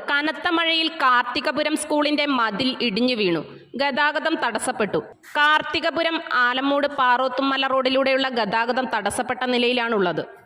കനത്ത മഴയിൽ കാർത്തികപുരം സ്കൂളിന്റെ മതിൽ ഇടിഞ്ഞു വീണു. ഗതാഗതം തടസ്സപ്പെട്ടു. കാർത്തികപുരം ആലമ്മൂട് പാറോത്തുമല റോഡിലൂടെയുള്ള ഗതാഗതം തടസ്സപ്പെട്ട നിലയിലാണുള്ളത്.